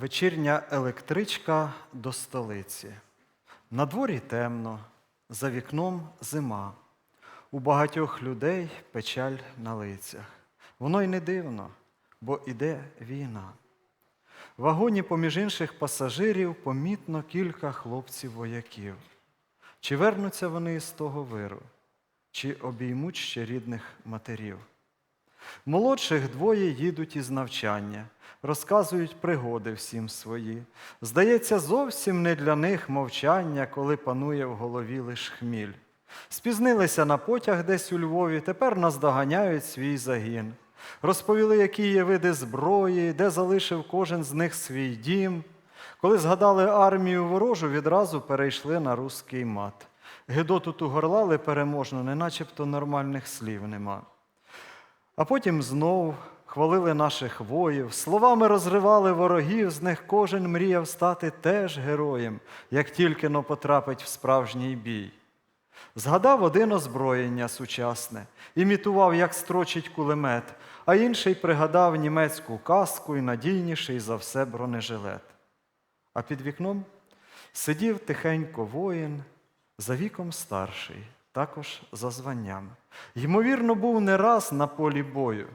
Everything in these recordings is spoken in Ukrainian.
Вечірня електричка до столиці. На дворі темно, за вікном зима. У багатьох людей печаль на лицях. Воно й не дивно, бо іде війна. В вагоні, поміж інших пасажирів, помітно кілька хлопців-вояків. Чи вернуться вони з того виру, чи обіймуть ще рідних матерів? Молодших двоє їдуть із навчання, розказують пригоди всім свої. Здається, зовсім не для них мовчання, коли панує в голові лиш хміль. Спізнилися на потяг десь у Львові, тепер наздоганяють свій загін. Розповіли, які є види зброї, де залишив кожен з них свій дім. Коли згадали армію ворожу, відразу перейшли на руський мат. Гедоту ту горлали переможно, не начебто нормальних слів нема. А потім знов хвалили наших воїв, словами розривали ворогів, з них кожен мріяв стати теж героєм, як тільки но потрапить в справжній бій. Згадав один озброєння сучасне, імітував, як строчить кулемет, а інший пригадав німецьку каску і надійніший за все бронежилет. А під вікном сидів тихенько воїн, за віком старший, також за званням. Ймовірно, був не раз на полі бою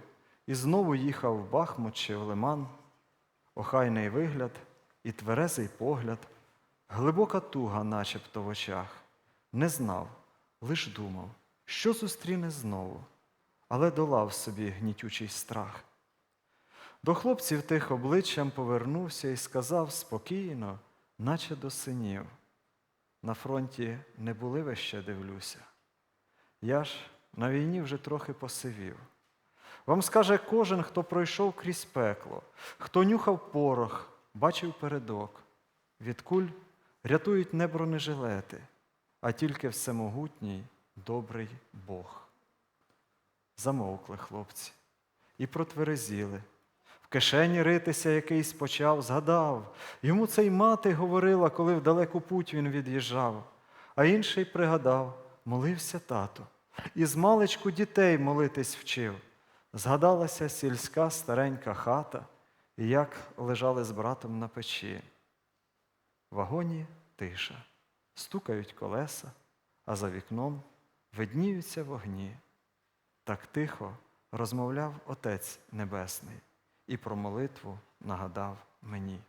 і знову їхав в Бахмут чи в Лиман. Охайний вигляд і тверезий погляд, глибока туга, начебто в очах. Не знав, лиш думав, що зустріне знову, але долав собі гнітючий страх. До хлопців тих обличчям повернувся і сказав спокійно, наче до синів. На фронті не були ви ще дивлюся. Я ж на війні вже трохи посивів. Вам скаже кожен, хто пройшов крізь пекло, хто нюхав порох, бачив передок. Від куль рятують не бронежилети, а тільки всемогутній добрий Бог. Замовкли хлопці і протверезіли. В кишені ритися якийсь почав, згадав. Йому це й мати говорила, коли в далеку путь він від'їжджав. А інший пригадав, молився тато, і з маличку дітей молитись вчив. Згадалася сільська старенька хата, і як лежали з братом на печі. В вагоні тиша, стукають колеса, а за вікном видніються вогні. Так тихо розмовляв Отець Небесний і про молитву нагадав мені.